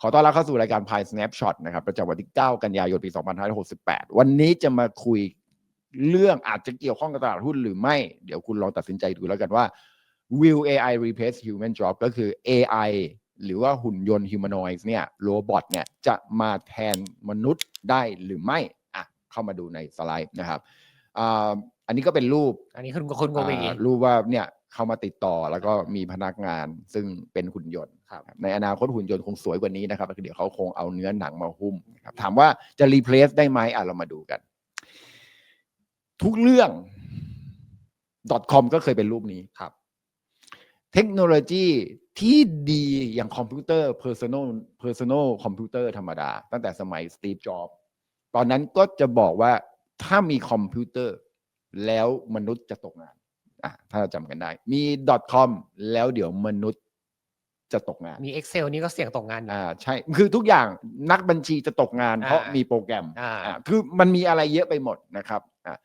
ขอต้อนรับเข้าสู่รายการ Pi Snapshot นะครับ ประจำวันที่ 9 กันยายน ปี 2568 วันนี้จะมาคุยเรื่องอาจจะเกี่ยวข้องกับตลาดหุ้นหรือไม่ เดี๋ยวคุณลองตัดสินใจดูแล้วกันว่า will AI replace human job ก็คือ AI หรือว่าหุ่นยนต์ humanoids เนี่ยโรบอทเนี่ยจะมาแทนมนุษย์ได้หรือไม่อะเข้ามาดูในสไลด์นะครับอ่าอันนี้ก็เป็นรูปอันนี้คุณคุณโกเบงอ่ารู้ว่าเนี่ยเข้ามาติดต่อแล้วก็มีพนักงานซึ่งเป็นหุ่นยนต์ครับ ในอนาคตหุ่นยนต์คงสวยกว่านี้นะครับแล้วเดี๋ยวเขาคงเอาเนื้อหนังมาหุ้มนะครับถามว่าจะรีเพลซได้ไหมอะเรามาดูกัน ทุกเรื่อง .com ก็เคยเป็นรูปนี้ครับ เทคโนโลยีที่ดีอย่างคอมพิวเตอร์ personal personal คอมพิวเตอร์ธรรมดา ตั้งแต่สมัยสตีฟจ็อบตอนนั้นก็จะบอกว่าถ้ามีคอมพิวเตอร์ แล้วมนุษย์จะตกงานอะถ้าเราจำกันได้ มี .com แล้วเดี๋ยวมนุษย์ จะตกงาน มี Excel นี่ก็เสี่ยงตกงานอยู่ อ่าใช่คือทุกอย่างนักบัญชีจะตกงานอ่าเพราะมีโปรแกรมอ่า อ่าคือมันมีอะไรเยอะไปหมดนะครับอ่า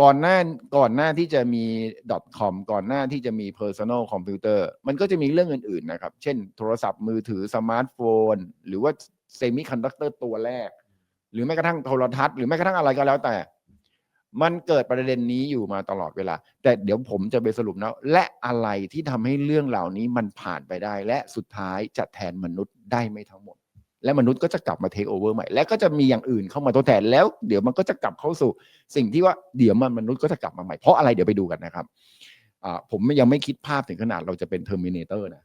ก่อนหน้าก่อนหน้าที่จะมี .com ก่อนหน้าที่จะมี personal computer มันก็จะมีเรื่องอื่นๆนะครับ เช่นโทรศัพท์มือถือสมาร์ทโฟน หรือว่าเซมิคอนดักเตอร์ตัวแรก หรือแม้กระทั่งโทรทัศน์หรือแม้กระทั่งอะไรก็แล้วแต่ มันเกิดประเด็นนี้อยู่มาตลอดเวลา แต่เดี๋ยวผมจะไปสรุปนะและอะไรที่ทำให้เรื่องเหล่านี้มันผ่านไปได้ และสุดท้ายจะแทนมนุษย์ได้ไม่ทั้งหมด และมนุษย์ก็จะกลับมาเทคโอเวอร์ใหม่ และก็จะมีอย่างอื่นเข้ามาทดแทนแล้ว เดี๋ยวมันก็จะกลับเข้าสู่ สิ่งที่ว่าเดี๋ยวมันมนุษย์ก็จะกลับมาใหม่เพราะอะไรเดี๋ยวไปดูกันนะครับอ่าผมยังไม่คิดภาพถึงขนาดเราจะเป็นเทอร์มินเตอร์นะ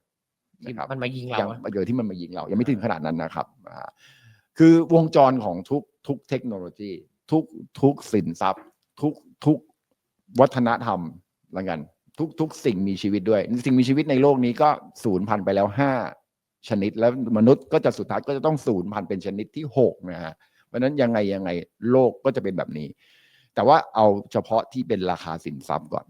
ที่นะครับมันมายิงเรายังอะเดี๋ยวที่มันมายิงเรา ยังไม่ถึงขนาดนั้นนะครับอ่าคือวงจรของทุกทุกเทคโนโลยี ทุกทุกสินทรัพย์ ทุกทุกวัฒนธรรมละกัน ทุกทุกสิ่งมีชีวิตด้วย สิ่งมีชีวิตในโลกนี้ก็สูญพันธุ์ไปแล้วห้าชนิดแล้วมนุษย์ก็จะสุดท้ายก็จะต้องสูญพันธุ์เป็นชนิดที่หกนะฮะเพราะฉะนั้นยังไงยังไงโลกก็จะเป็นแบบนี้ แต่ว่าเอาเฉพาะที่เป็นราคาสินทรัพย์ก่อน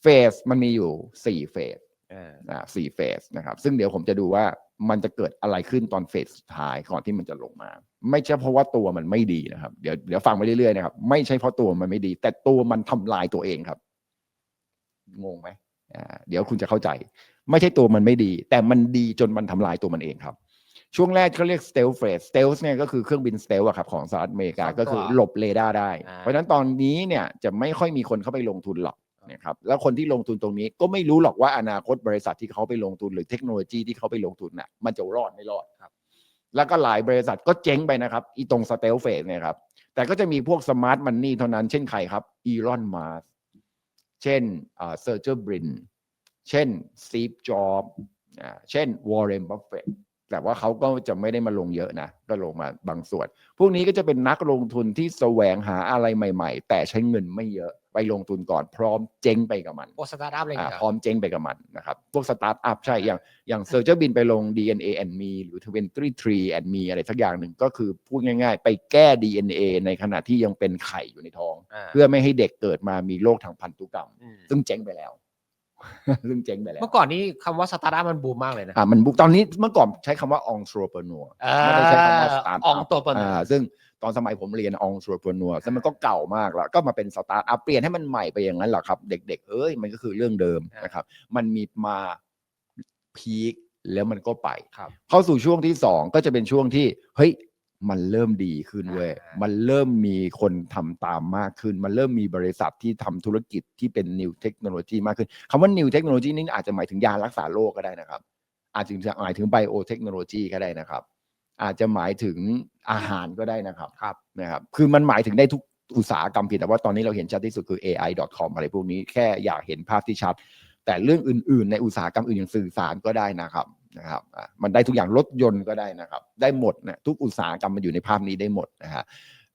เฟสมันมีอยู่สี่เฟส อ่านะสี่เฟสนะครับ ซึ่งเดี๋ยวผมจะดูว่ามันจะเกิดอะไรขึ้นตอนเฟสสุดท้ายก่อนที่มันจะลงมา ไม่ใช่เพราะว่าตัวมันไม่ดีนะครับ เดี๋ยวเดี๋ยวฟังไปเรื่อยๆนะครับ ไม่ใช่เพราะตัวมันไม่ดี แต่ตัวมันทำลายตัวเองครับ งงไหมอ่าเดี๋ยวคุณจะเข้าใจ ไม่ใช่ตัวมันไม่ดี แต่มันดีจนมันทำลายตัวมันเองครับ ช่วงแรกเขาเรียก stealth phase stealth เนี่ยก็คือเครื่องบิน stealth อะครับของสหรัฐอเมริกาก็คือหลบเรดาร์ได้ เพราะฉะนั้นตอนนี้เนี่ยจะไม่ค่อยมีคนเข้าไปลงทุนหรอก นะครับแล้วคนที่ลงทุนตรงนี้ก็ไม่รู้หรอกว่าอนาคตบริษัทที่เขาไปลงทุนหรือเทคโนโลยีที่เขาไปลงทุนน่ะมันจะรอดไม่รอดครับ แล้วก็หลายบริษัทก็เจ๊งไปนะครับอีตรงสเตลเฟสเนี่ยครับแต่ก็จะมีพวกสมาร์ทมันนี่เท่านั้นเช่นใครครับอีลอนมาสเช่นเซอร์เจอร์บรินเช่นซีฟจ็อบอ่าเช่นวอร์เรนบัฟเฟต แต่ว่าเขาก็จะไม่ได้มาลงเยอะนะ ก็ลงมาบางส่วน พวกนี้ก็จะเป็นนักลงทุนที่แสวงหาอะไรใหม่ ๆ แต่ใช้เงินไม่เยอะไปลงทุนก่อนพร้อมเจ๊งไปกับมันโอสตาร์ทอัพอะไรอย่างอ่าเงี้ยพร้อมเจ๊งไปกับมันนะครับ พวกสตาร์ทอัพใช่ อย่างอย่างเซอร์เจอร์บินไปลง DNA and me หรือ 23 and me อะไรสักอย่างหนึ่งก็คือพูดง่าย ๆ ไปแก้ DNA ในขณะที่ยังเป็นไข่อยู่ในท้องาเพื่อไม่ให้เด็กเกิดมามีโรคทางพันธุกรรมมซึ่งเจ๊งไปแล้ว ซึ่งเจ๊งไปแล้ว เมื่อก่อนนี้คำว่าสตาร์ทอัพมันบูมมากเลยนะ อ่ามันบุกตอนนี้เมื่อก่อนใช้คำว่า entrepreneur ไม่ได้ใช้คำว่า start อองตัวเปิดอ่าซึ่งตอนสมัยผมเรียน entrepreneur ซึ่งมันก็เก่ามากแล้ว ก็มาเป็นสตาร์ทอัพเปลี่ยนให้มันใหม่ไปอย่างนั้นเหรอครับ เด็ก ๆ เอ้ยมันก็คือเรื่องเดิมอ่านนะครับ มันมีมาพีคแล้วมันก็ไป ครับ เข้าสู่ช่วงที่สองก็จะเป็นช่วงที่เฮ้ย มันเริ่มดีขึ้นเว้ยอ่ามัมันเริ่มมีคนทำตามมากขึ้น มันเริ่มมีบริษัทที่ทำธุรกิจที่เป็น new technology มากขึ้นคำว่า new technology นี่อาจจะหมายถึงยารักษาโรคก็ได้นะครับ อาจจะหมายถึง biotechnology ก็ได้นะครับ อาจจะหมายถึงอาหารก็ได้นะครับ ครับ นะครับ คือมันหมายถึงได้ทุกอุตสาหกรรมเพียงแต่ว่าตอนนี้เราเห็นชัดที่สุดคือ AI.com อะไรพวกนี้ แค่อยากเห็นภาพที่ชัด แต่เรื่องอื่น ๆ ในอุตสาหกรรมอื่นอย่างสื่อสารก็ได้นะครับ นะครับอะมันได้ทุกอย่างรถยนต์ก็ได้นะครับ ได้หมดนะทุกอุตสาหกรรมมันอยู่ในภาพนี้ได้หมดนะฮะ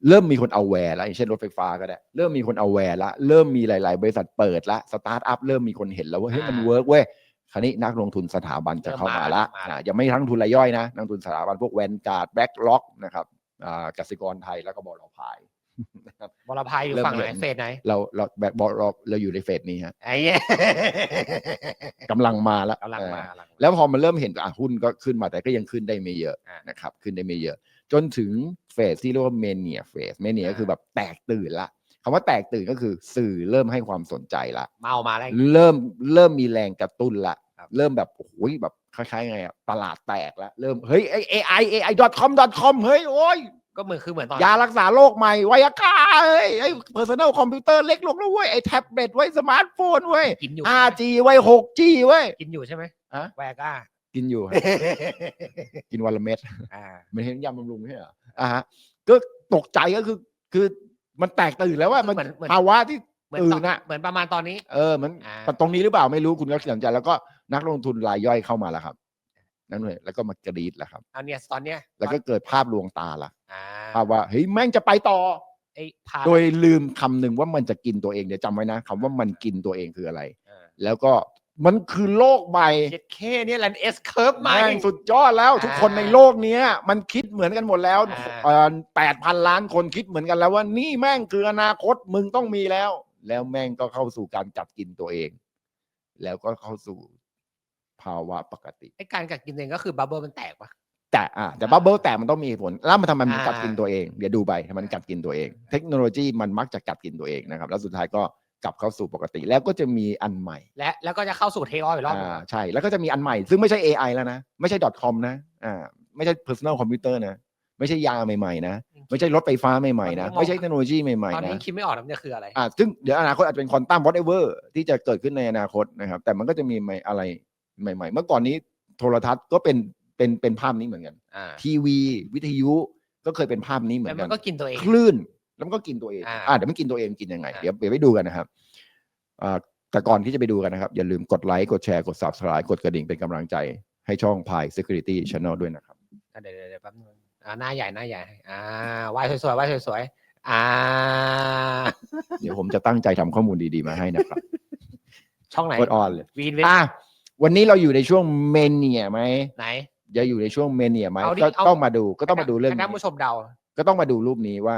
เริ่มมีคนเอาแวร์แล้วอย่างเช่นรถไฟฟ้าก็ได้ เริ่มมีคนเอาแวร์ละเริ่มมีหลาย ๆ บริษัทเปิดละสตาร์ทอัพเริ่มมีคนเห็นแล้วว่าเฮ้ยมันอ่าเวิร์กเว้ยคราวนี้นักลงทุนสถาบันจะเข้ามาละเริ่มมาอะยังไม่ทั้งทุนรายย่อยนะนักลงทุนสถาบันพวกแวนการ์ดแบ็กล็อกนะครับอ่ากสิกรไทยแล้วก็บลพาย นะครับบลภัยอยู่เริ่มฝั่งไหนเห็นเฟสไหนเราเราแบบบเราเราอยู่ในเฟสนี้ฮะไอ้เหี้ยกำลังมาแล้วกำลังมาเออกำลังมา แล้วพอมันเริ่มเห็นอะหุ้นก็ขึ้นมาแต่ก็ยังขึ้นได้ไม่เยอะอ่านนะครับ ขึ้นได้ไม่เยอะ จนถึงเฟสที่เรียกว่าเมเนียเฟสเมเนียอ่า ก็คือแบบแตกตื่นละคำว่าแตกตื่นก็คือสื่อเริ่มให้ความสนใจละ เมามาแล้ว เริ่มเริ่มมีแรงกระตุ้นละ ครับ เริ่มแบบโอ้โหแบบคล้ายๆไงอะตลาดแตกแล้วเริ่มเฮ้ยไอ AI AI com com เฮ้ยโอ้ย ก็เหมือนคือเหมือนตอนยารักษาโรคใหม่ไวยาก้าเฮ้ยไอ้ personal computer เล็กลงแล้วเว้ยไอ้แท็บเล็ตไว้ยสมาร์ทโฟนเว้ย กินอยู่ 5G ไว้ย 6G เว้ย กินอยู่ใช่ไหมอะแวก้ากินอยู่ครับกินวันละเม็ดอ่า มันเห็นยำบำรุงใช่เหรออ่าฮะก็ตกใจก็คือ คือมันแตกตื่นแล้วว่ามันเหมือนเหมือน ภาวะที่ เหมือนตื่ตอนนอะเหมือนประมาณตอนนี้ เออมันอ่าแต่ตรงนี้หรือเปล่าไม่รู้คุณก็สนใจแล้วก็นักลงทุนรายย่อยเข้ามาแล้วครับ นั่นเลยแล้วก็มากรีดแล้วครับ เอาเนี่ยตอนเนี้ยแล้วก็เกิดภาพลวงตาละอ่าภาพว่าเฮ้ยแม่งจะไปต่อ ไอ้พาโดยลืมคำหนึ่งว่ามันจะกินตัวเองเดี๋ยวจำไว้นะคำว่ามันกินตัวเองคืออะไรอ่าแล้วก็มันคือโลกใหม่เจ็ดเคเนี่ยแลนเอสเคิร์ฟใหม่แม่งสุดยอดแล้ว ทุกคนอ่าในโลกเนี้ย มันคิดเหมือนกันหมดแล้วอ่า แปดพันล้านคนคิดเหมือนกันแล้วว่านี่แม่งคืออนาคตมึงต้องมีแล้ว แล้วแม่งก็เข้าสู่การจัดกินตัวเอง แล้วก็เข้าสู่ภาวะปกติ ไอ้การกัดกินเองก็คือบับเบิ้ลมันแตกปะแต่อะแต่บับเบิลแต่มันต้องมีเหตุผล แล้วมันทำไมมันอ่ากัดกินตัวเอง เดี๋ยวดูไปทำไมมันกัดกินตัวเอง เทคโนโลยีมันมักจะกัดกินตัวเองนะครับ แล้วสุดท้ายก็กลับเข้าสู่ปกติ แล้วก็จะมีอันใหม่และแล้วก็จะเข้าสู่เทคออฟอีกรอบหนึ่งอ่าใช่ แล้วก็จะมีอันใหม่ ซึ่งไม่ใช่ AI แล้วนะ ไม่ใช่ .com นะอ่าไม่ใช่ personal computer นะ ไม่ใช่ยาใหม่ๆนะ ไม่ใช่รถไฟฟ้าใหม่ๆนะ ไม่ใช่เทคโนโลยีใหม่ตอนๆนี้นะคิดไม่ออกนะมันจะคืออะไร อ่าซึ่งเดี๋ยวอนาคตอาจจะเป็นควอนตัม whatever ที่จะเกิดขึ้นในอนาคตนะครับ แต่มันก็จะมีใหม่อะไร ใหม่ๆ เมื่อก่อนนี้โทรทัศน์ก็เป็นเป็นเป็นภาพนี้เหมือนกัน อ่าทีวีวิทยุก็เคยเป็นภาพนี้เหมือแล้วนมักันน ก็กินตัวเอง คลื่นแล้วมันก็กินตัวเองอ่าอ่าเดี๋ยวมันกินตัวเองกินยังไง อ่า เดี๋ยวเดี๋ยวไปดูกันนะครับอ่าแต่ก่อนที่จะไปดูกันนะครับ อย่าลืมกดไลค์กดแชร์กด subscribe กดกระดิ่งเป็นกำลังใจให้ช่อง Pi Security Channel ด้วยนะครับ อะเดี๋ยวเดี๋ยวเดี๋ยวแป๊บนึงอ่าหน้าใหญ่หน้าใหญ่อ่าว่ายสวยๆว่ายสวยๆอ่า เดี๋ยวผมจะตั้งใจทำข้อมูลดีๆมาให้นะครับช่องไหนกดออนเลยวีนเวอะ วันนี้เราอยู่ในช่วงเมเนียไหมไหน จะอยู่ในช่วงเมเนียไหมเอาดิก็เอา ต้องมาดูก็ต้องมาดูเรื่องให้นี้ท่านผู้ชมเดา ก็ต้องมาดูรูปนี้ว่า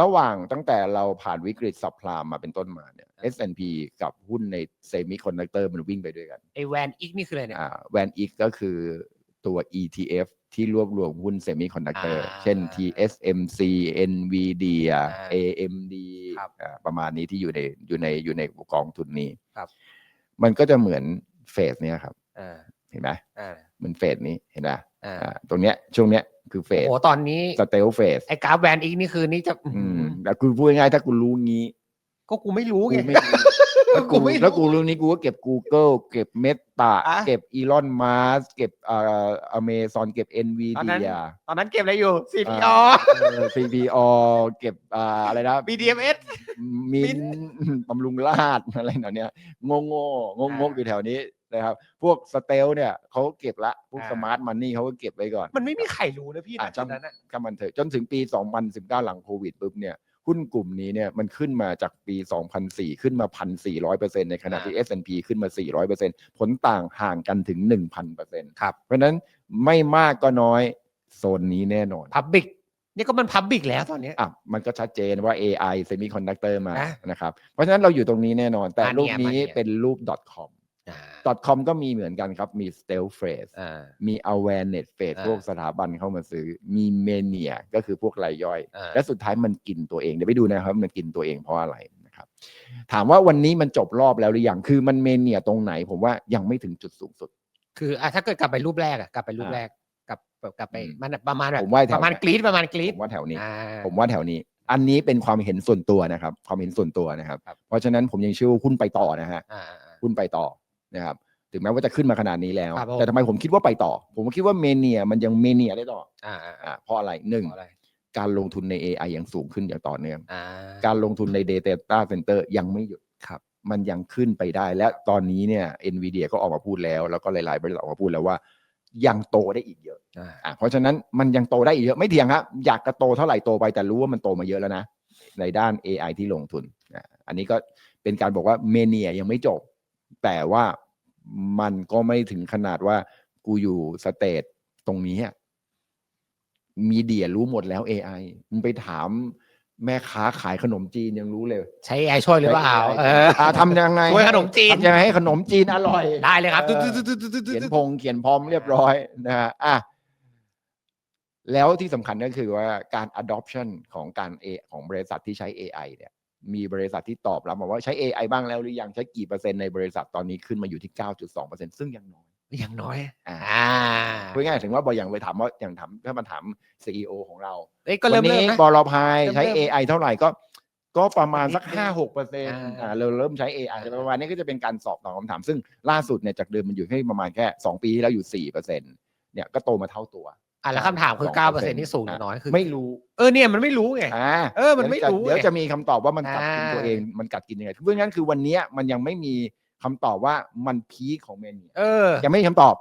ระหว่างตั้งแต่เราผ่านวิกฤตสับพลามมาเป็นต้นมาเนี่ย S&P กับหุ้นในเซมิคอนดักเตอร์มันวิ่งไปด้วยกัน ไอแวนอีกนี่คืออะไรเนี่ยอ่าแวนอีกก็คือตัว ETF ที่รวบรวมหุ้นเซมิคอนดักเตอร์อ่าเช่น TSMC NVIDIA อ่า AMD ครับอ่าประมาณนี้ที่อยู่ในอยู่ในอยู่ในกองทุนนี้ครับ มันก็จะเหมือน เฟสเนี้ยครับอ่าเห็นไหมอ่าเหมือนเฟสนี้เห็นไหมอ่าอ่าตรงเนี้ยช่วงเนี้ยคือเฟสโอ้ตอนนี้สเตลเฟสไอกราฟแวนอีกนี่คือนี่จะ อืมแต่กูพูดง่ายๆถ้ากูรู้งี้ ก็กูไม่รู้ไง กูไม่รู้ถ้ากูกูไม่รู้ถ้ากูรู้นี้กูก็เก็บ Google เก็บเมตาอะ เก็บอีลอนมัสเก็บเอ่ออเมซอนเก็บ ตอนนั้น NVIDIA ตอนนั้นเก็บอะไรอยู่ CPO อ่าเออ CPO เก็บอ่าอะไรนะ BDMs มินบำรุงราดอะไรเหล่าเนี้ยโง่โง่งงงอ่าอยู่แถวนี้นะครับ พวกสเตลเนี่ยเขาเก็บละ พวกอ่า สมาร์ทมันนี่เขาก็เก็บไว้ก่อน มันไม่มีใครรู้นะพี่อะนะตอนนั้นอะ ก็มันเถอะจนถึงปี 2019 หลังโควิดปุ๊บเนี่ย หุ้นกลุ่มนี้เนี่ยมันขึ้นมาจากปี 2004 ขึ้นมา 1,400%ในขณะที่ S&P ขึ้นมา 400%ผลต่างห่างกันถึง 1,000%ครับ เพราะฉะนั้นไม่มากก็น้อยโซนนี้แน่นอน พับบิกนี่ก็มันพับบิกแล้วตอนเนี้ย อะมันก็ชัดเจนว่า AI Semiconductor มาอะนะครับ เพราะฉะนั้นเราอยู่ตรงนี้แน่นอน แต่มาเนี่ยรูปนี้มาเนี่ยเป็นรูป .com อ่า .com ก็มีเหมือนกันครับ มี stealth phrase อ่ามี awareness phase อ่าพวกสถาบันเข้ามาซื้อ มี mania ก็คือพวกรายย่อยอ่าและสุดท้ายมันกินตัวเอง เดี๋ยวไปดูนะครับ มันกินตัวเองเพราะอะไรนะครับ ถามว่าวันนี้มันจบรอบแล้วหรือยัง คือมันเมเนียตรงไหน ผมว่ายังไม่ถึงจุดสูงสุด คืออะถ้าเกิดกลับไปรูปแรกอะกลับไปรูปอ่าแรกกลับกลับไปอืมมันประมาณแบบผมว่าแถวประมาณกรีดประมาณกรีผดมว่าแถวนี้อ่าผมว่าแถวนี้อันนี้เป็นความเห็นส่วนตัวนะครับ ความเห็นส่วนตัวนะครับครับเพราะฉะนั้นผมยังเชื่อว่าหุ้นไปต่อนะฮะอ่าอ่าอ่าหุ้นไปต่อ นะครับถึงแม้ว่าจะขึ้นมาขนาดนี้แล้ว ครับผม แต่ทำไมผมคิดว่าไปต่อ ผมคิดว่าเมเนียมันยังเมเนียได้ต่ออ่าอ่าอ่าอ่าเพราะอะไรหนึ่งเพราะอะไรการลงทุนใน AI ยังสูงขึ้นอย่างต่อเนื่อง อ่า การลงทุนใน Data Center ยังไม่หยุดครับ มันยังขึ้นไปได้ และตอนนี้เนี่ย NVIDIA ก็ออกมาพูดแล้ว แล้วก็หลายๆบริษัทออกมาพูดแล้วว่า ยังโตได้อีกเยอะอ่าอะเพราะฉะนั้นมันยังโตได้อีกเยอะไม่เถียงครับอยากกระโตเท่าไหร่โตไปแต่รู้ว่ามันโตมาเยอะแล้วนะ ในด้าน AI ที่ลงทุนอะอันนี้ก็เป็นการบอกว่าเมเนียยังไม่จบ แต่ว่า มันก็ไม่ถึงขนาดว่ากูอยู่สเตจตรงนี้อะมีเดียรู้หมดแล้ว AI มึงไปถามแม่ค้าขายขนมจีนยังรู้เลย ใช้ AI ช่วยหรือเปล่าใช้เอ AI ออะทำยังไงช่วยขนมจีนทำยังไงให้ขนมจีนอร่อย ได้เลยครับเออเขียนพงเขียนพร้อมเรียบร้อยนะฮะอะแล้วที่สำคัญก็คือว่าการ adoption ของการ A ของบริษัทที่ใช้ AI เนี่ย มีบริษัทที่ตอบรับมาว่าใช้ AI บ้างแล้วหรือยังใช้กี่เปอร์เซ็นต์ในบริษัทตอนนี้ขึ้นมาอยู่ที่ 9.2%ซึ่งยังน้อยอย่างน้อยอ่าอ่าพูดง่ายๆถึงว่าบออย่างไปถามว่าอย่างถามถ้ามันถามซีอของเราเอ้ยก็เริ่มวันเริ่มนี้นะบลพายใช้เริ่ม AI เท่าไหร่ก็ ก็ประมาณสักนิดนึงห้าหกเปอร์เซ็นต์อ่าอ่าเราเริ่มใช้ AI อ่าประมาณนี้ก็จะเป็นการสอบตอบคำถาม ซึ่งล่าสุดเนี่ยจากเดิมมันอยู่แค่ประมาณแค่สองปีที่แล้วอยู่สี่เปอร์เซ็นต์เนี่ยก็โตมาเท่าตัว อะแล้วคำถามคือ2%เก้าเปอร์เซ็นต์ที่สูงหรือน้อยคือ ไม่รู้เออเนี่ยมันไม่รู้ไง อ่าเออมันไม่รู้เดี๋ยวไงจะมีคำตอบว่ามันกัดกินอ่า ตัวเองมันกัดกินยังไงเพราะงั้นคือวันเนี้ยมันยังไม่มีคำตอบว่ามันพีคของเมนเออ ยังไม่มีคำตอบ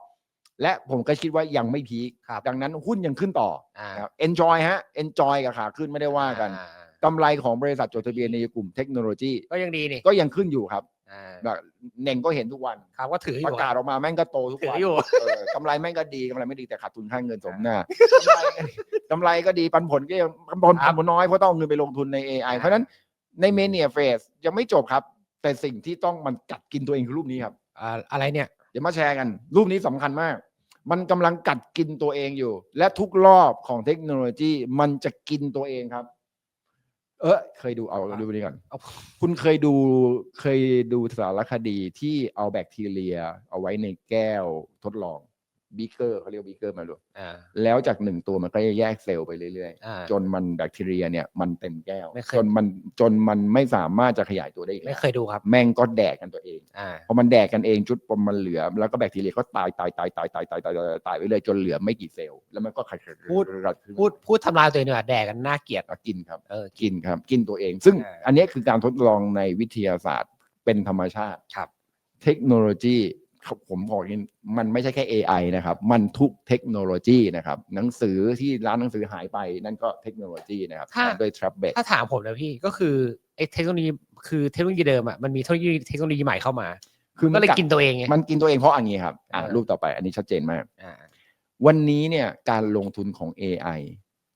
และผมก็คิดว่ายังไม่พีคครับ ดังนั้นหุ้นยังขึ้นต่ออ่านะครับ enjoy ฮะ enjoy กับขาขึ้นไม่ได้ว่ากันอ่กำไรของบริษัทจดทะเบียนในกลุ่มเทคโนโลยี ก็ยังดีนี่ก็ยังขึ้นอยู่ครับ อ่า แบบเน่งก็เห็นทุกวัน ครับก็ถืออประยู่กาศออกมาแม่งก็โตทุกถืวัอนอยู่ เออกำไรแม่งก็ดีกำไรไม่ดีแต่ขาดทุนค่าเงินสมหน้ากำไรกำไรก็ดีปันผลก็ยังปันผลครัปับนผลน้อยเพราะต้องเอาเงินไปลงทุนใน AI เพราะฉะนั้นในเมเนียเฟสยังไม่จบครับ แต่สิ่งที่ต้องมันกัดกินตัวเองคือรูปนี้ครับ อ่าอะไรเนี่ย เดี๋ยวมาแชร์กัน รูปนี้สำคัญมาก มันกำลังกัดกินตัวเองอยู่ และทุกรอบของเทคโนโลยีมันจะกินตัวเองครับ เออเคยดูเอาดูนี้ก่อนเอา คุณเคยดูเคยดูสารคดีที่เอาแบคทีเรีย เอาไว้ในแก้วทดลอง บีเกอร์เขาเรียกบีเกอร์มาดูอ่าแล้วจากหนึ่งตัวมันก็จะแยกเซลล์ไปเรื่อยอ่า ๆ จนมันแบคทีเรียเนี่ยมันเต็มแก้ว ไม่เคย จนมันจนมันไม่สามารถจะขยายตัวได้อีกไม่แล้วเคยดูครับ แม่งก็แดกกันตัวเอง อ่า พอมันแดกกันเองจุดปมมันเหลือ แล้วก็แบคทีเรียก็ตายตายตายตายตายตายตายตายตายไปเลยจนเหลือไม่กี่เซลล์แล้วมันก็ขัดพูดขัดขึ้นพูดพูดทำลายตัวเองดีกว่าแดกกันน่าเกลียดอะกินครับ เออ กินครับ กินตัวเอง ซึ่งอ่าอันนี้คือการทดลองในวิทยาศาสตร์เป็นธรรมชาติครับ เทคโนโลยีครับ ผมบอกอย่างนี้มันไม่ใช่แค่ AI นะครับ มันทุกเทคโนโลยีนะครับ หนังสือที่ร้านหนังสือหายไปนั่นก็เทคโนโลยีนะครับถ้าด้วย trap back ถ้าถามผมนะพี่ก็คือไอ้เทคโนโลยีคือเทคโนโลยีเดิมอะมันมีเทคโนโลยีเทคโนโลยีใหม่เข้ามา คือก็เลยมักินตัวเองไง มันกินตัวเองเพราะอันนี้ครับอ่าเออ รูปต่อไปอันนี้ชัดเจนมาก อ่าวันนี้เนี่ยการลงทุนของ AI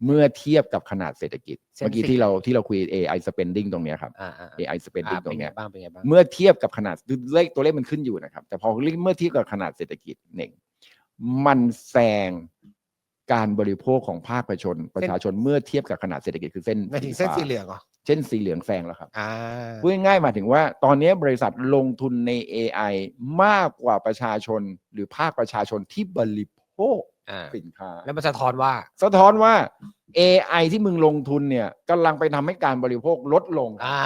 เมื่อเทียบกับขนาดเศรษฐกิจ เมื่อกี้ที่เราที่เราคุย AI spending ตรงเนี้ยครับ อ่าอ่า AI อ่า spending ตเป็รนงไงเนี้ยบ้างเป็นไงบ้างเมื่อเทียบกับขนาดเลขตัวเลขมันขึ้นอยู่นะครับ แต่พอเมื่อเทียบกับขนาดเศรษฐกิจหนึ่งมันแซงการบริโภคของภาคประชาชน ประชาชนเมื่อเทียบกับขนาดเศรษฐกิจคือเส้นไม่ถึงเส้นฟ้าสีเหลืองเหรอเช่นสีเหลืองแซงแล้วครับ อ่าพูดง่ายๆหมายถึงว่าตอนนี้บริษัทลงทุนใน AI มากกว่าประชาชนหรือภาคประชาชนที่บริโภค อ่าสินค้า แล้วมันสะท้อนว่า สะท้อนว่า AI ที่มึงลงทุนเนี่ยกำลังไปทำให้การบริโภคลดลง อ่า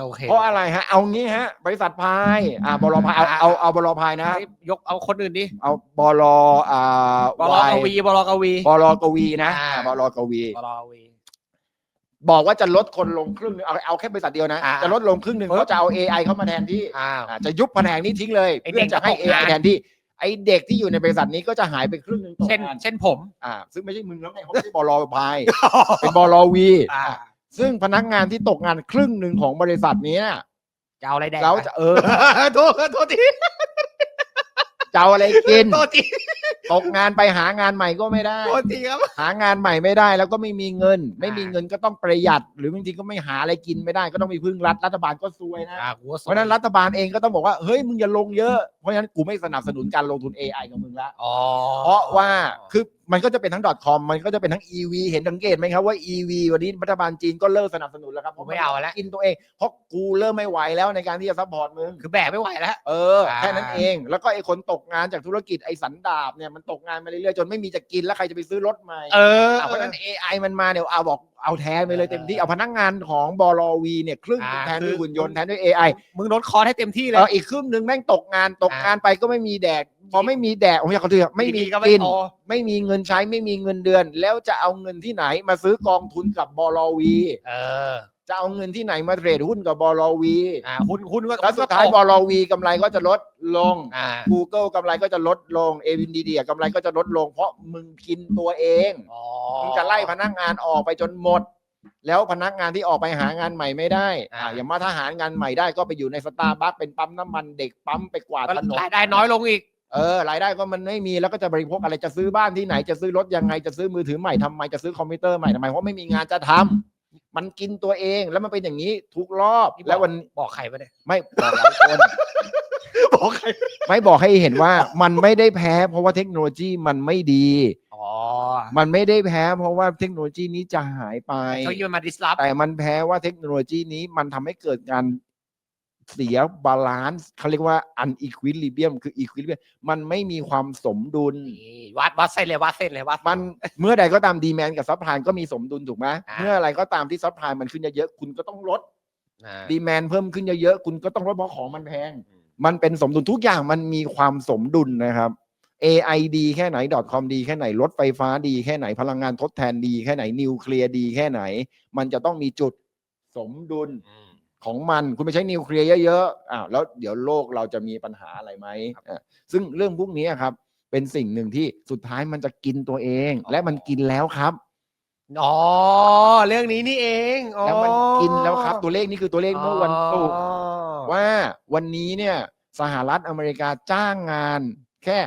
โอเคเพราะอะไรฮะ เอางี้ฮะ บริษัทพายอ่าบลพายเอาเอาเอาบลพายนะเฮ้ยยกเอาคนอื่นดิเอาบลอ่าบลกวีบลกวี บลกวีนะอ่าอ่าบลกวี บลกวี บอกว่าจะลดคนลงครึ่งหนึงเอาเอาแค่บริษัทเดียวนะ อ่า จะลดลงครึ่งหนึ่งปึ๊บเขาจะเอา AI เข้ามาแทนที่อ้าว อ่าจะยุบแผนกนี้ทิ้งเลยไอ้เพื่อจะให้เด็กก็ตก AI งานแทนที่ไอเด็กที่อยู่ในบริษัทนี้ก็จะหายไปครึ่งหนึ่งต่อเช่น งานเช่นผม อ่า ซึ่งไม่ใช่มึงแล้วไงเขาไม่ใช่บลพาย เป็นบลวีอ่าอ่าซึ่งพนักงานที่ตกงานครึ่งหนึ่งของบริษัทนี้น่ะจะเอาอะไรแดกเราจะเออ โทษโทษที จะเอาอะไรกิน โทษทีตกงานไปหางานใหม่ก็ไม่ได้ โทษทีครับ หางานใหม่ไม่ได้แล้วก็ไม่มีเงิน ไม่มีอ่าเงินก็ต้องประหยัด หรือบางทีก็ไม่หาอะไรกินไม่ได้ก็ต้องมีพึ่งรัฐรัฐบาลก็ซวยนะอ่ากูก็สเพราะฉะนั้นรัฐบาลเองก็ต้องบอกว่าเฮ้ยมึงอย่าลงเยอะเพราะฉะนั้นกูไม่สนับสนุนการลงทุน AI กับมึงละ อ๋อ เพราะว่าคือ มันก็จะเป็นทั้ง .com มันก็จะเป็นทั้ง EV เห็นสังเกตไหมครับว่า EV วันนี้รัฐบาลจีนก็เลิกสนับสนุนแล้วครับผมไม่เอาแล้วกินตัวเองเพราะกูเริ่มไม่ไหวแล้วในการที่จะซัพพอร์ตมึงคือแบกไม่ไหวแล้วเอออ่าแค่นั้นเอง แล้วก็ไอ้คนตกงานจากธุรกิจไอ้สันดาบเนี่ยมันตกงานมาเรื่อยๆจนไม่มีจะกินแล้วใครจะไปซื้อรถใหม่เอออะเพราะฉะนั้น AI มันมาเนี่ยเอาบอก เอาแทนไปเลยเออเต็มที่เอาพนักงานของบลวีเนี่ยครึ่งหนึ่งอ่าแทนด้วยคือหุ่นยนต์แทนด้วย AI มึงลดคอร์สให้เต็มที่เลเอยออีกครึ่งหนึ่งแม่งตกงานตกอ่างงานไปก็ไม่มีแดกพอไม่มีแดกโอ้ยเขาเถือะไม่มีดีๆก็ไม่กินโตไม่มีเงินใช้ไม่มีเงินเดือน แล้วจะเอาเงินที่ไหนมาซื้อกองทุนกับบลวี เออ จะเอาเงินที่ไหนมาเทรดหุ้นกับบลวีอ่าหุ้นหุ้นก็แล้วสุดท้ายบลวีกำไรก็จะลดลง อ่า Google กำไรก็จะลดลงเอวินดีเดียกำไรก็จะลดลง เพราะมึงกินตัวเองอ๋อมึงจะไล่พนักงานออกไปจนหมด แล้วพนักงานที่ออกไปหางานใหม่ไม่ได้อ่า อ่าอย่างมาถ้าหางานใหม่ได้ก็ไปอยู่ในสตาร์บัคเป็นปั๊มน้ำมันเด็กปั๊มไปกวาดก็ถนน รายได้น้อยลงอีก เออรายได้ก็มันไม่มีแล้วก็จะบริโภคอะไรจะซื้อบ้านที่ไหนจะซื้อรถยังไงจะซื้อมือถือใหม่ทำไมจะซื้อคอมพิวเตอร์ใหม่ทำไมเพราะไม่มีงานจะทำ มันกินตัวเองแล้วมันเป็นอย่างนี้ทุกรอบนี่บอกแล้ววันบอกใครปะเนี่ยไม่บอกหลายคน บอกใครไม่บอกให้เห็นว่ามันไม่ได้แพ้ เพราะว่าเทคโนโลยีมันไม่ดี อ๋อมันไม่ได้แพ้ เพราะว่าเทคโนโลยีนี้จะหายไป เขายิงมันมาดิสลอฟแต่มันแพ้ว่าเทคโนโลยีนี้มันทำให้เกิดการ เสียบาลานซ์เขาเรียกว่า unequilibrium คือ equilibrium มันไม่มีความสมดุล นี่วัดวัดเส้นเลยวัดเส้นเลยวัด มันเมื่อใดก็ตามดีแมนกับซัพพลายก็มีสมดุลถูกไหมอ่า เมื่ออะไรก็ตามที่ซัพพลายมันขึ้นเยอะๆคุณก็ต้องลดอ่า ดีแมนเพิ่มขึ้นเยอะๆคุณก็ต้องลดเพราะของมันแพงอืมมันเป็นสมดุลทุกอย่างมันมีความสมดุลนะครับ AI ดีแค่ไหน .com ดีแค่ไหนรถไฟฟ้าดีแค่ไหนพลังงานทดแทนดีแค่ไหนนิวเคลียร์ดีแค่ไหน มันจะต้องมีจุดสมดุล อืม ของมันคุณไปใช้นิวเคลียร์เยอะๆอ้าวแล้วเดี๋ยวโลกเราจะมีปัญหาอะไรไหมอะซึ่งเรื่องพวกนี้ครับ เป็นสิ่งหนึ่งที่สุดท้ายมันจะกินตัวเอง และมันกินแล้วครับ อ๋อ เรื่องนี้นี่เองอ๋อแล้วมันกินแล้วครับ ตัวเลขนี่คือตัวเลขเมื่อวันศุกร์อ๋อว่าวันนี้เนี่ยสหรัฐอเมริกาจ้างงาน แค่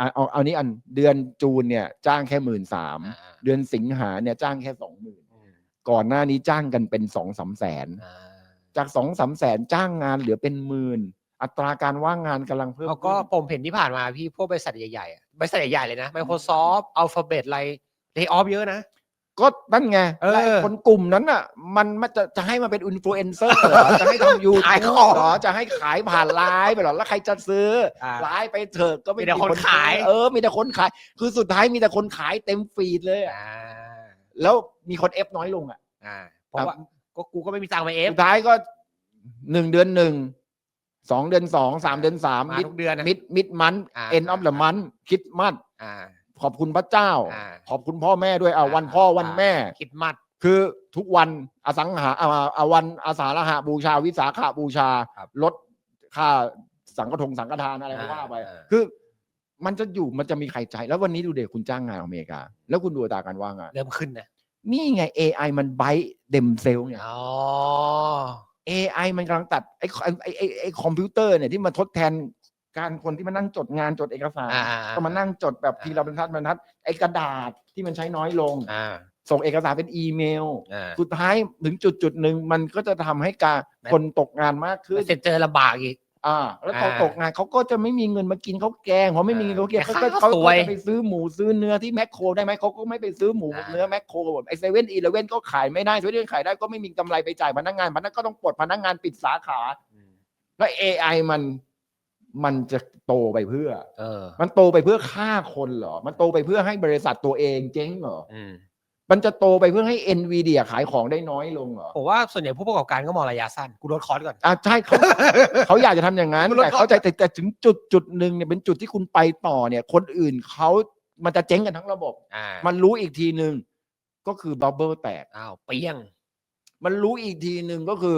อะเอาเอานี้อันเดือนจูนเนี่ย จ้างแค่หมื่นสามอ่าเดือนสิงหาเนี่ยจ้างแค่สองหมื่นอืมก่อนหน้านี้จ้างกันเป็นสองสามแสน อ่า จากสองสามแสนจ้างงานเหลือเป็นหมื่น อัตราการว่างงานกำลังเพิ่มแล้วก็ขึ้นผมเห็นที่ผ่านมาพี่พวกบริษัทใหญ่ๆอะบริษัทใหญ่ๆเลยนะ Microsoft Alphabet อะไร lay off เยอะนะ ก็นั่นไงเออและไอ้คนกลุ่มนั้นอะ มันมันจะจะให้มาเป็นอินฟลูเอนเซอร์เหรอ จะให้ทำยูขายทูของบเหรอ จะให้ขายผ่านไลน์ไปเหรอ แล้วใครจะซื้ออ่าไลน์ไปเถอะก็ไม่มีแต่คนซื้อขาย เออ มีแต่คนขาย คือสุดท้ายมีแต่คนขายเต็มฟีดเลยอะอ่าแล้วมีคนเอฟน้อยลงอะ อ่าเพราะว่า ก็กูก็ไม่มีตังค์มาเอฟสุดท้ายก็หนึ่งเดือนหนึ่งสองเดือนสองสามเดือนสามมาทุกเดือนนะ มิดมิดมันอ่าเอ็นออฟเดอะมันคิดมัดอ่า ขอบคุณพระเจ้า อ่า ขอบคุณพ่อแม่ด้วยอ่าอ่าวันพ่อวันอ่า แม่ คิดมัด คือทุกวันอสังหาอ่าอ่าวันอาสาฬหาบูชาวิสาขาบูชา ครับลดค่าสังฆทงสังฆทานอะไรก็อ่าว่าไป อ่า คือ มันจะอยู่มันจะมีใครใจ แล้ววันนี้ดูเด็กคุณจ้างงานอเมริกา แล้วคุณดูอัตราการว่างงาน เริ่มขึ้นนะ นี่ไง AI มันไบเดมเซลเนี่ย อ๋อ AI มันกำลังตัดไอ้ไอ้ไอ้ไอ้ไอ้คอมพิวเตอร์เนี่ยที่มาทดแทนการคนที่มานั่งจดงานจดเอกสาร อ่าอ่าอ่าก็มานั่งจดแบบทีละบรรทัดบรรทัดไอ้กระดาษที่มันใช้น้อยลง อ่าส่งเอกสารเป็นอีเมล อ่าสุดท้ายถึงจุดจุดหนึ่งมันก็จะทำให้การแม้คนตกงานมากขึ้น เสร็จเจอลำบากอีก อ่า แล้วพออ่าตกงานเขาก็จะไม่มีเงินมากินเขาวแกงเพราะไม่มีเงินเขาวแกงแม่เขาค้าก็ก็เขาสวยจะไปซื้อหมูซื้อเนื้อที่แมคโครได้ไหมเขาก็ไม่ไปซื้อหมูอ่าเนื้อแมคโครแบบไอเซเว่นอีเลเว่นก็ขายไม่ได้เซเว่นขายได้ก็ไม่มีกำไรไปจ่ายพนักงานพนักก็ต้องปลดพนักงานปิดสาขาอืมแล้ว AI มันมันจะโตไปเพื่อ เออ มันโตไปเพื่อฆ่าคนเหรอ มันโตไปเพื่อให้บริษัทตัวเองเจ๊งเหรออื มมันจะโตไปเพื่อให้ NVIDIA ขายของได้น้อยลงเหรอผมว่าส่วนใหญ่ผู้ประกอบการก็มองระยะสั้นกูลดคอร์สก่อน อะใช่เขา เขาอยากจะทำอย่างนั้น มันลดแต่ข้อเขาใจแต่แต่ถึงจุดจุดหนึ่งเนี่ยเป็นจุดที่คุณไปต่อเนี่ย คนอื่นเขามันจะเจ๊งกันทั้งระบบ อ่ามันรู้อีกทีหนึ่งก็คือบับเบิลแตก อ้าวเปี้ยง มันรู้อีกทีหนึ่งก็คือ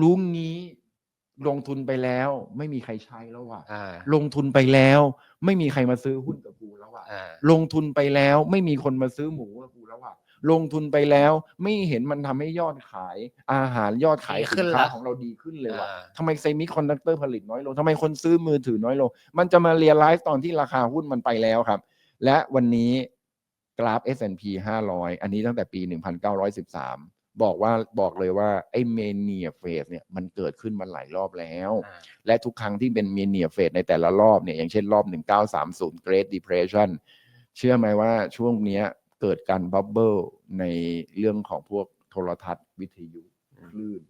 รู้งี้ลงทุนไปแล้ว ไม่มีใครใช้แล้วว่ะ อ่า ลงทุนไปแล้ว ไม่มีใครมาซื้อหุ้นกับกูแล้วว่ะอ่าลงทุนไปแล้วไม่มีคนมาซื้อหมูกับกูแล้วว่ะลงทุนไปแล้วไม่เห็นมันทำให้ยอดขายอาหารยอดขายดีขึ้สินนค้าละของเราดีขึ้นเลยว่ะ อ่า ทำไมเซมิคอนดักเตอร์ผลิตน้อยลง ทำไมคนซื้อมือถือน้อยลง มันจะมาเรียลไลซ์ตอนที่ราคาหุ้นมันไปแล้วครับ และวันนี้กราฟ S&P 500 อันนี้ตั้งแต่ปี 1913 บอกว่าบอกเลยว่าไอ้เมเนียเฟสเนี่ยมันเกิดขึ้นมาหลายรอบแล้วอ่าและทุกครั้งที่เป็นเมเนียเฟสในแต่ละรอบเนี่ยอย่างเช่นรอบ 1930 Great Depression เชื่อไหมว่าช่วงเนี้ยเกิดการบับเบิลในเรื่องของพวกโทรทัศน์วิทยุคลื่น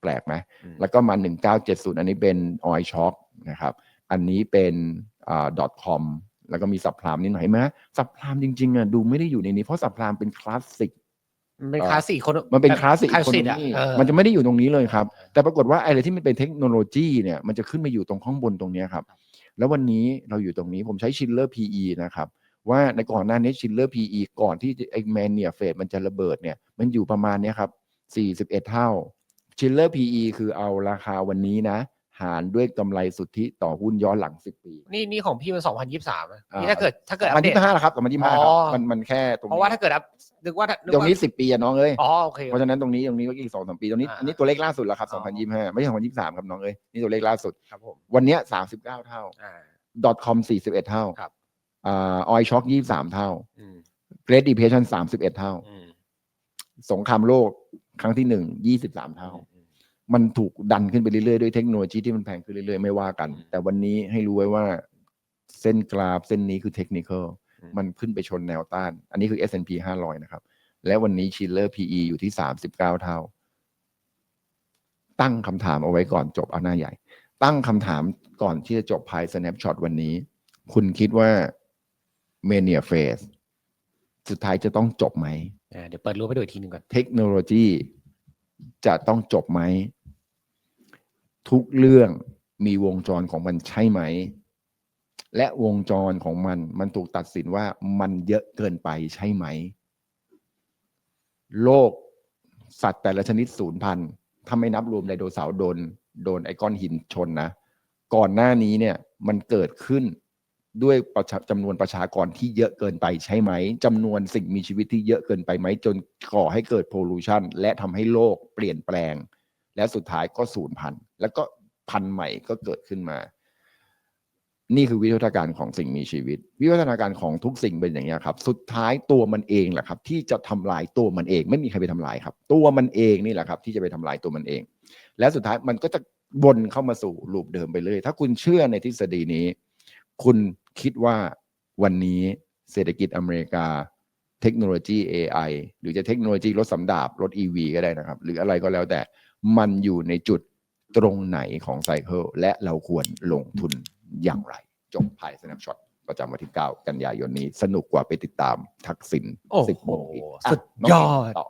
แปลกไหมอืมแล้วก็มา 1970 อันนี้เป็นออยช็อคนะครับอันนี้เป็นอ่า .com แล้วก็มีสับพลามนิดหน่อยเห็นไหมสับพลามจริงๆอะดูไม่ได้อยู่ในนี้เพราะสับพลามเป็นคลาสสิก มันเป็นเอ่อคลาสสิกคนมันเป็นคลาสสิกคลาสคนสิกอะนี้เออมันจะไม่ได้อยู่ตรงนี้เลยครับ แต่ปรากฏว่าอะไรที่มันเป็นเทคโนโลยีเนี่ยมันจะขึ้นมาอยู่ตรงข้างบนตรงเนี้ยครับ แล้ววันนี้เราอยู่ตรงนี้ผมใช้ชิลเลอร์ PE นะครับ ว่าในก่อนหน้านี้ชิลเลอร์ PE ก่อนที่ไอ้แมนเนียเฟสมันจะระเบิดเนี่ยมันอยู่ประมาณเนี้ยครับ41 เท่าชิลเลอร์ PE คือเอาราคาวันนี้นะหารด้วยกำไรสุทธิต่อหุ้นย้อนหลัง 10 ปีนี่นี่ของพี่มัน 2023นะอ่านี่ถ้าเกิดถ้าเกิดอัมัปนเดที่ต ห้าแล้วครับแต่มันที่ห้าคอ๋รับอ มันมันแค่ตรงเพนี้ราะว่าถ้าเกิดอัพนึกว่านึกตรงนี้ว่า10 ปีอะน้องเอ้ยอ๋อโอเค เพราะฉะนั้นตรงนี้ตรงนี้ก็อีกสองสามปีตรงนี้อ่าอันนี้ตัวเลขล่าสุดแล้วครับอ๋อ 2025ไม่ใช่2023ครับน้องเอ้ยนี่ตัวเลขล่าสุด ครับผมวันเนี้ย39 เท่า อ่า .com 41 เท่าครับ อ่าออยช็อค23 เท่า อืม Great Depression 31 เท่า อืม สงครามโลกครั้งที่หนึ่ง 23 เท่า อืม มันถูกดันขึ้นไปเรื่อยๆด้วยเทคโนโลยีที่มันแพงขึ้นเรื่อยๆ ไม่ว่ากันอืมแต่วันนี้ให้รู้ไว้ว่าเส้นกราฟเส้นนี้คือเทคนิคอลอืมมันขึ้นไปชนแนวต้าน อันนี้คือ S&P 500 นะครับ และวันนี้ชิลเลอร์ PE อยู่ที่ 39 เท่า ตั้งคำถามเอาไว้ก่อนจบเอาหน้าใหญ่ ตั้งคำถามก่อนที่จะจบภาย snapshot วันนี้ คุณคิดว่า mania phase สุดท้ายจะต้องจบไหมอ่าเดี๋ยวเปิดรูปให้ดูอีกทีหนึ่งก่อน เทคโนโลยีจะต้องจบไหม ทุกเรื่องมีวงจรของมันใช่ไหม และวงจรของมัน มันถูกตัดสินว่ามันเยอะเกินไปใช่ไหม โลกสัตว์แต่ละชนิดสูญพันถ้าไม่นับรวมไดโนเสาร์โดนโดนไอก้อนหินชนนะ ก่อนหน้านี้เนี่ยมันเกิดขึ้นด้วยประชาจำนวนประชากรที่เยอะเกินไปใช่ไหมจำนวนสิ่งมีชีวิตที่เยอะเกินไปไหม จนก่อให้เกิดโพลูชันและทำให้โลกเปลี่ยนแปลง และสุดท้ายก็สูญพันธุ์แล้วก็พันธุ์ใหม่ก็เกิดขึ้นมา นี่คือวิวัฒนาการของสิ่งมีชีวิต วิวัฒนาการของทุกสิ่งเป็นอย่างนี้ครับ สุดท้ายตัวมันเองแหละครับ ที่จะทำลายตัวมันเอง ไม่มีใครไปทำลายครับ ตัวมันเองนี่แหละครับ ที่จะไปทำลายตัวมันเอง และสุดท้ายมันก็จะวนเข้ามาสู่ลูปเดิมไปเลย ถ้าคุณเชื่อในทฤษฎีนี้ คุณคิดว่าวันนี้เศรษฐกิจอเมริกาเทคโนโลยี AI หรือจะเทคโนโลยีรถสำดาบรถ EV ก็ได้นะครับ หรืออะไรก็แล้วแต่ มันอยู่ในจุดตรงไหนของไซเคิลและเราควรลงทุนอย่างไร จบภาย snapshot ประจำวันที่ 9 กันยายนนี้ สนุกกว่าไปติดตามทักษิณโอ้โห10โมงอีกะสุดน้งยเกอด ต่อ